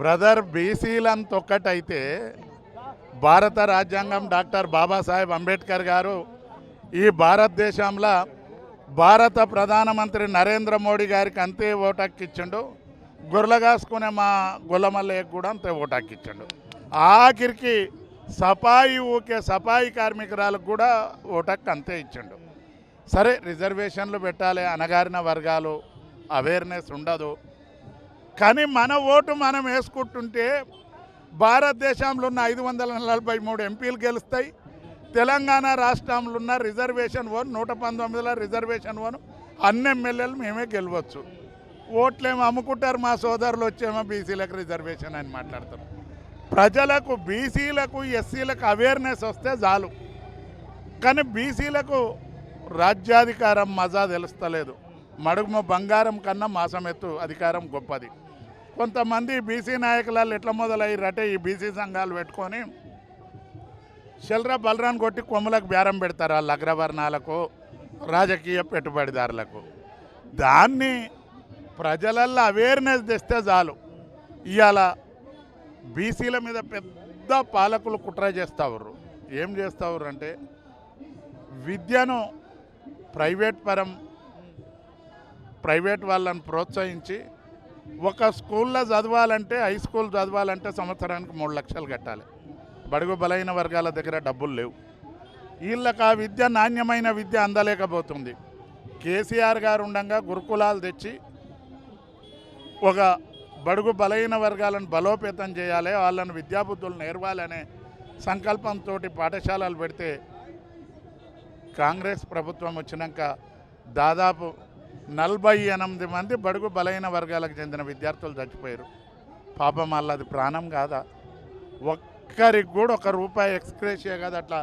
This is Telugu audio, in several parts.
బ్రదర్ బీసీలంత ఒక్కటైతే భారత రాజ్యాంగం డాక్టర్ బాబాసాహెబ్ అంబేద్కర్ గారు ఈ భారతదేశంలో భారత ప్రధానమంత్రి నరేంద్ర మోడీ గారికి అంతే ఓటాక్కిచ్చిండు. గొర్రెగాసుకునే మా గొల్లమల్లయ్యకు కూడా అంతే ఓటాక్కిచ్చిండు. ఆఖరికి సఫాయి ఊకే సపాయి కార్మికురాలకు కూడా ఓటక్కి అంతే ఇచ్చిండు. సరే రిజర్వేషన్లు పెట్టాలి అనగారిన వర్గాలు అవేర్నెస్ ఉండదు. కానీ మన ఓటు మనం వేసుకుంటుంటే భారతదేశంలో ఉన్న ఐదు వందల నలభై మూడు ఎంపీలు గెలుస్తాయి. తెలంగాణ రాష్ట్రంలో ఉన్న రిజర్వేషన్ ఓన్ నూట పంతొమ్మిదిలో రిజర్వేషన్ ఓన్ అన్ని ఎమ్మెల్యేలు మేమే గెలవచ్చు. ఓట్లేమో అమ్ముకుంటారు మా సోదరులు వచ్చేమో బీసీలకు రిజర్వేషన్ అని మాట్లాడతారు. ప్రజలకు బీసీలకు ఎస్సీలకు అవేర్నెస్ వస్తే చాలు. కానీ బీసీలకు రాజ్యాధికారం మజా తెలుస్తలేదు. మడుగుమ బంగారం కన్నా మాసమెత్తు అధికారం గొప్పది. కొంతమంది బీసీ నాయకులలో ఎట్లా మొదలయ్యారంటే ఈ బీసీ సంఘాలు పెట్టుకొని షెల్రా బలరాన్ కొట్టి కొమ్ములకు బేరం పెడతారు వాళ్ళ అగ్రవర్ణాలకు రాజకీయ పెట్టుబడిదారులకు. దాన్ని ప్రజలల్లో అవేర్నెస్ తెస్తే చాలు. ఇవాళ బీసీల మీద పెద్ద పాలకులు కుట్ర చేస్తావుర్రు. ఏం చేస్తావుర్రు అంటే విద్యను ప్రైవేట్ పరం ప్రైవేట్ వాళ్ళని ప్రోత్సహించి ఒక స్కూల్లో చదవాలంటే హై స్కూల్ చదవాలంటే సంవత్సరానికి మూడు లక్షలు కట్టాలి. బడుగు బలైన వర్గాల దగ్గర డబ్బులు లేవు. వీళ్ళకి ఆ విద్య నాణ్యమైన విద్య అందలేకపోతుంది. కేసీఆర్ గారు ఉండగా గురుకులాలు తెచ్చి ఒక బడుగు బలైన వర్గాలను బలోపేతం చేయాలి వాళ్ళను విద్యాబుద్ధులు నేర్వాలనే సంకల్పంతో పాఠశాలలు పెడితే కాంగ్రెస్ ప్రభుత్వం వచ్చినాక దాదాపు నలభై ఎనిమిది మంది బడుగు బలైన వర్గాలకు చెందిన విద్యార్థులు చచ్చిపోయారు. పాపం వాళ్ళ అది ప్రాణం కాదా? ఒక్కరికి కూడా ఒక రూపాయి ఎక్స్క్రేషియా కాదు అట్లా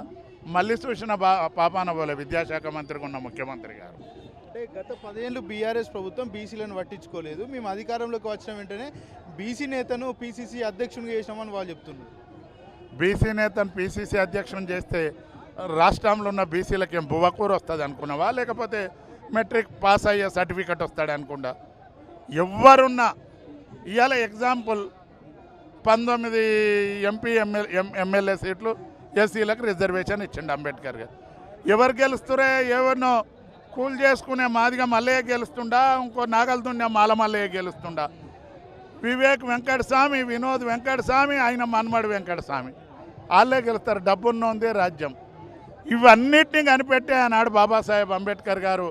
మళ్ళీ చూసిన బా పాపాన పోలే విద్యాశాఖ మంత్రికి ఉన్న ముఖ్యమంత్రి గారు. అంటే గత పదేళ్ళు బీఆర్ఎస్ ప్రభుత్వం బీసీలను పట్టించుకోలేదు. మేము అధికారంలోకి వచ్చిన వెంటనే బీసీ నేతను పీసీసీ అధ్యక్షునిగా చేసినామని వాళ్ళు చెప్తున్నారు. బీసీ నేతను పీసీసీ అధ్యక్షుని చేస్తే రాష్ట్రంలో ఉన్న బీసీలకి ఏం బువ్వకూర వస్తుంది అనుకున్నావా? లేకపోతే మెట్రిక్ పాస్ అయ్యే సర్టిఫికెట్ వస్తాడు అనుకుండా. ఎవరున్నా ఇవాళ ఎగ్జాంపుల్ పంతొమ్మిది ఎంపీ ఎమ్మెల్ ఎమ్మెల్యే సీట్లు ఎస్సీలకు రిజర్వేషన్ ఇచ్చిండు అంబేద్కర్ గారు. ఎవరు గెలుస్తురే ఎవరినో కూల్ చేసుకునే మాదిగా మల్లయ్య గెలుస్తుండా ఇంకో నాగలదుండే మాల మల్లయ్య గెలుస్తుండా? వివేక్ వెంకటస్వామి వినోద్ వెంకటస్వామి ఆయన మన్మడు వెంకటస్వామి. వాళ్ళే గెలుస్తారు డబ్బున్నోందే రాజ్యం. ఇవన్నిటిని కనిపెట్టే ఆనాడు బాబాసాహెబ్ అంబేద్కర్ గారు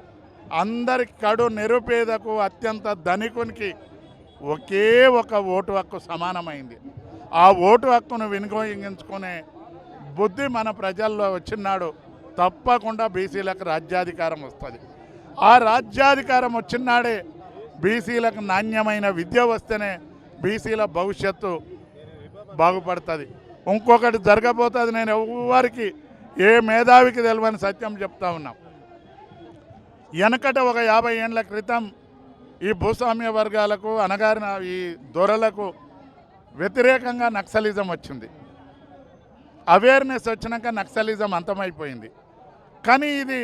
అందరి కడు నిరుపేదకు అత్యంత ధనికునికి ఒకే ఒక ఓటు హక్కు సమానమైంది. ఆ ఓటు హక్కును వినియోగించుకునే బుద్ధి మన ప్రజల్లో వచ్చినాడు. తప్పకుండా బీసీలకు రాజ్యాధికారం వస్తుంది. ఆ రాజ్యాధికారం వచ్చినాడే బీసీలకు నాణ్యమైన విద్య వస్తేనే బీసీల భవిష్యత్తు బాగుపడుతుంది. ఇంకొకటి జరగబోతుంది నేను ఎవరికి ఏ మేధావికి తెలియని సత్యం చెప్తా ఉన్నాం. వెనకట ఒక యాభై ఏండ్ల క్రితం ఈ భూస్వామ్య వర్గాలకు అనగారిన ఈ దొరలకు వ్యతిరేకంగా నక్సలిజం వచ్చింది. అవేర్నెస్ వచ్చినాక నక్సలిజం అంతమైపోయింది. కానీ ఇది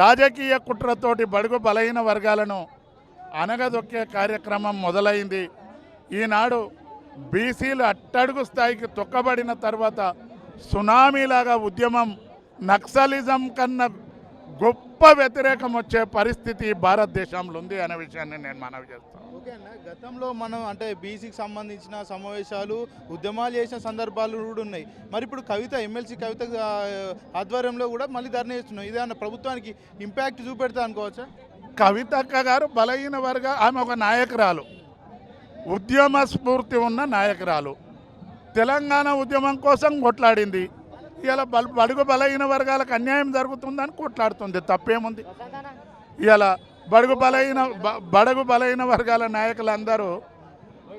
రాజకీయ కుట్రతోటి బడుగు బలహీన వర్గాలను అనగదొక్కే కార్యక్రమం మొదలైంది. ఈనాడు బీసీలు అట్టడుగు స్థాయికి తొక్కబడిన తర్వాత సునామీలాగా ఉద్యమం నక్సలిజం కన్నా గొప్ప వ్యతిరేకం వచ్చే పరిస్థితి భారతదేశంలో ఉంది అనే విషయాన్ని నేను మనవి చేస్తాను ఓకే అన్న గతంలో మనం అంటే బీసీకి సంబంధించిన సమావేశాలు ఉద్యమాలు చేసిన సందర్భాలు కూడా ఉన్నాయి. మరి ఇప్పుడు కవిత ఎమ్మెల్సీ కవిత ఆధ్వర్యంలో కూడా మళ్ళీ ధర్నా చేస్తున్నాం ఇదేమన్నా ప్రభుత్వానికి ఇంపాక్ట్ చూపెడతా అనుకోవచ్చా? కవితక్క గారు బలహీన వర్గ ఆమె ఒక నాయకురాలు. ఉద్యమ స్ఫూర్తి ఉన్న నాయకురాలు. తెలంగాణ ఉద్యమం కోసం కొట్లాడింది. ఇలా బల బడుగు బలహీన వర్గాలకు అన్యాయం జరుగుతుందని కొట్లాడుతుంది. తప్పేముంది? ఇలా బడుగు బలహీన బడుగు బలహీన వర్గాల నాయకులందరూ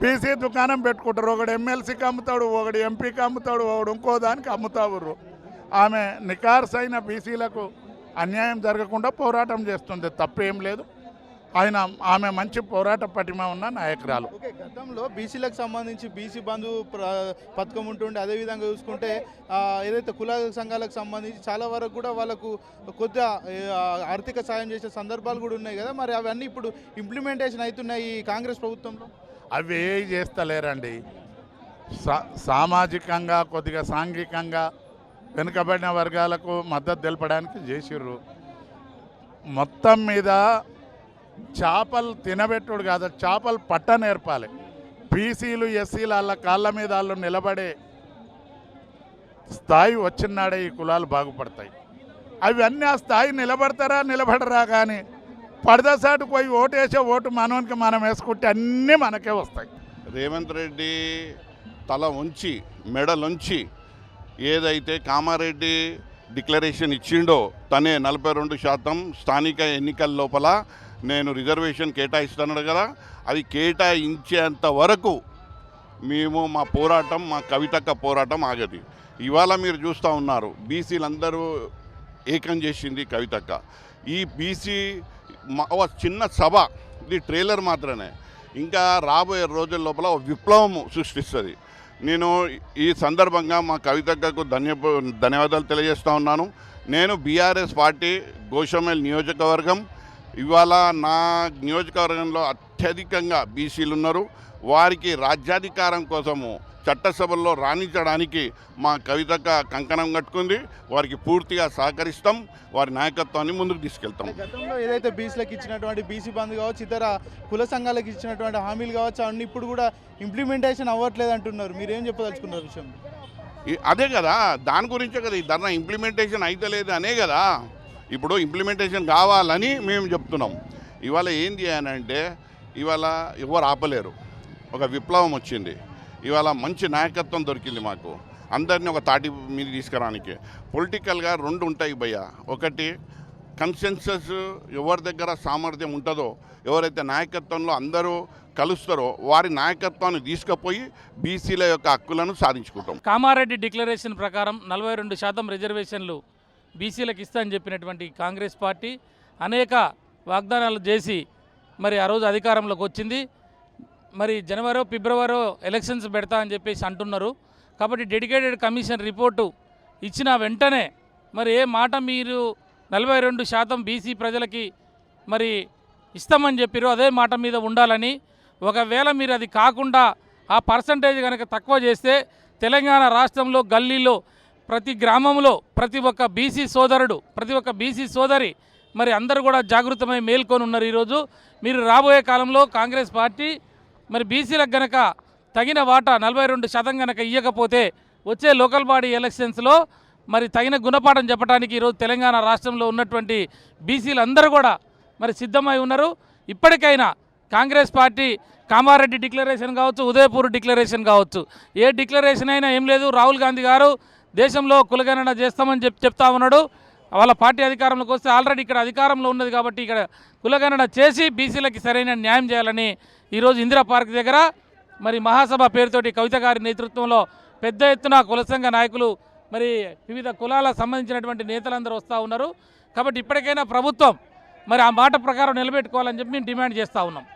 పీసీ దుకాణం పెట్టుకుంటారు. ఒకడు ఎమ్మెల్సీకి అమ్ముతాడు ఒకడు ఎంపీకి అమ్ముతాడు ఒకడు ఇంకో దానికి అమ్ముతావుర్రు. ఆమె నికార్సైన బీసీలకు అన్యాయం జరగకుండా పోరాటం చేస్తుంది. తప్పేం లేదు. ఆయన ఆమె మంచి పోరాట పటిమ ఉన్న నాయకురాలు. గతంలో బీసీలకు సంబంధించి బీసీ బంధు పథకం ఉంటుండే అదేవిధంగా చూసుకుంటే ఏదైతే కుల సంఘాలకు సంబంధించి చాలా వరకు కూడా వాళ్ళకు కొద్దిగా ఆర్థిక సాయం చేసే సందర్భాలు కూడా ఉన్నాయి కదా మరి అవన్నీ ఇప్పుడు ఇంప్లిమెంటేషన్ అవుతున్నాయి ఈ కాంగ్రెస్ ప్రభుత్వంలో? అవి ఏ చేస్తలేరండి. సామాజికంగా కొద్దిగా సాంఘికంగా వెనుకబడిన వర్గాలకు మద్దతు తెలపడానికి చేసిర్రు. మొత్తం మీద చేపలు తినబెట్టుడు కాదు చేపలు పట్ట నేర్పాలి. బీసీలు ఎస్సీలు వాళ్ళ కాళ్ళ మీద వాళ్ళు నిలబడే స్థాయి వచ్చినాడే ఈ కులాలు బాగుపడతాయి. అవన్నీ ఆ స్థాయి నిలబడతారా నిలబడరా కానీ పడదసాటు పోయి ఓటేసే ఓటు మనవానికి మనం వేసుకుంటే అన్నీ మనకే వస్తాయి. రేవంత్ రెడ్డి తల ఉంచి మెడలుంచి ఏదైతే కామారెడ్డి డిక్లరేషన్ ఇచ్చిండో తనే నలభై రెండు శాతం స్థానిక ఎన్నికల లోపల నేను రిజర్వేషన్ కేటాయిస్తున్నాడు కదా అది కేటాయించేంత వరకు మేము మా పోరాటం మా కవితక్క పోరాటం ఆగది. ఇవాళ మీరు చూస్తూ ఉన్నారు బీసీలందరూ ఏకం చేసింది కవితక్క. ఈ బీసీ ఒక చిన్న సభ ఇది ట్రైలర్ మాత్రమే. ఇంకా రాబోయే రోజుల లోపల ఒక విప్లవం సృష్టిస్తుంది. నేను ఈ సందర్భంగా మా కవితక్కకు ధన్య ధన్యవాదాలు తెలియజేస్తూ ఉన్నాను. నేను బీఆర్ఎస్ పార్టీ గోషమేల్ నియోజకవర్గం ఇవాళ నా నియోజకవర్గంలో అత్యధికంగా బీసీలు ఉన్నారు. వారికి రాజ్యాధికారం కోసము చట్టసభల్లో రాణించడానికి మా కవితక్క కంకణం కట్టుకుంది. వారికి పూర్తిగా సహకరిస్తాం. వారి నాయకత్వాన్ని ముందుకు తీసుకెళ్తాం. గతంలో ఏదైతే బీసీలకు ఇచ్చినటువంటి బీసీ బంద్ కావచ్చు ఇతర కుల సంఘాలకు ఇచ్చినటువంటి హామీలు కావచ్చు అవన్నీ ఇప్పుడు కూడా ఇంప్లిమెంటేషన్ అవ్వట్లేదు అంటున్నారు. మీరేం చెప్పదలుచుకున్నారు విషయం అదే కదా దాని గురించే కదా ఈ ధర్నా. ఇంప్లిమెంటేషన్ అయితే లేదు అనే కదా. ఇప్పుడు ఇంప్లిమెంటేషన్ కావాలని మేము చెప్తున్నాం. ఇవాళ ఏంది అని అంటే ఇవాళ ఎవరు ఆపలేరు. ఒక విప్లవం వచ్చింది. ఇవాళ మంచి నాయకత్వం దొరికింది మాకు. అందరినీ ఒక తాటి మీద తీసుకురానికి. పొలిటికల్గా రెండు ఉంటాయి భయ్య. ఒకటి కన్సెన్సస్ ఎవరి దగ్గర సామర్థ్యం ఉంటుందో ఎవరైతే నాయకత్వంలో అందరూ కలుస్తారో వారి నాయకత్వాన్ని తీసుకుపోయి బీసీల యొక్క హక్కులను సాధించుకుంటాం. కామారెడ్డి డిక్లరేషన్ ప్రకారం నలభై రెండు శాతం రిజర్వేషన్లు బీసీలకు ఇస్తామని చెప్పినటువంటి కాంగ్రెస్ పార్టీ అనేక వాగ్దానాలు చేసి మరి ఆ రోజు అధికారంలోకి వచ్చింది. మరి జనవరి ఫిబ్రవరి ఎలక్షన్స్ పెడతా అని చెప్పేసి అంటున్నారు. కాబట్టి డెడికేటెడ్ కమిషన్ రిపోర్టు ఇచ్చిన వెంటనే మరి ఏ మాట మీరు నలభై రెండు శాతం బీసీ ప్రజలకి మరి ఇస్తామని చెప్పారు అదే మాట మీద ఉండాలని. ఒకవేళ మీరు అది కాకుండా ఆ పర్సంటేజ్ కనుక తక్కువ చేస్తే తెలంగాణ రాష్ట్రంలో గల్లీలో ప్రతి గ్రామంలో ప్రతి ఒక్క బీసీ సోదరుడు ప్రతి ఒక్క బీసీ సోదరి మరి అందరూ కూడా జాగృతమై మేల్కొని ఉన్నారు ఈరోజు. మీరు రాబోయే కాలంలో కాంగ్రెస్ పార్టీ మరి బీసీలకు గనక తగిన వాటా నలభై రెండు శాతం గనక ఇవ్వకపోతే వచ్చే లోకల్ బాడీ ఎలక్షన్స్లో మరి తగిన గుణపాఠం చెప్పడానికి ఈరోజు తెలంగాణ రాష్ట్రంలో ఉన్నటువంటి బీసీలందరూ కూడా మరి సిద్ధమై ఉన్నారు. ఇప్పటికైనా కాంగ్రెస్ పార్టీ కామారెడ్డి డిక్లరేషన్ కావచ్చు ఉదయపూర్ డిక్లరేషన్ కావచ్చు. ఏ డిక్లరేషన్ అయినా ఏం లేదు. రాహుల్ గాంధీ గారు దేశంలో కులగణన చేస్తామని చెప్ చెప్తా ఉన్నాడు. వాళ్ళ పార్టీ అధికారంలోకి వస్తే ఆల్రెడీ ఇక్కడ అధికారంలో ఉన్నది కాబట్టి ఇక్కడ కులగణన చేసి బీసీలకి సరైన న్యాయం చేయాలని ఈరోజు ఇందిరా పార్క్ దగ్గర మరి మహాసభ పేరుతోటి కవిత గారి నేతృత్వంలో పెద్ద ఎత్తున కుల సంఘ నాయకులు మరి వివిధ కులాలకు సంబంధించినటువంటి నేతలందరూ వస్తూ ఉన్నారు. కాబట్టి ఇప్పటికైనా ప్రభుత్వం మరి ఆ మాట ప్రకారం నిలబెట్టుకోవాలని చెప్పి మేము డిమాండ్ చేస్తూ ఉన్నాం.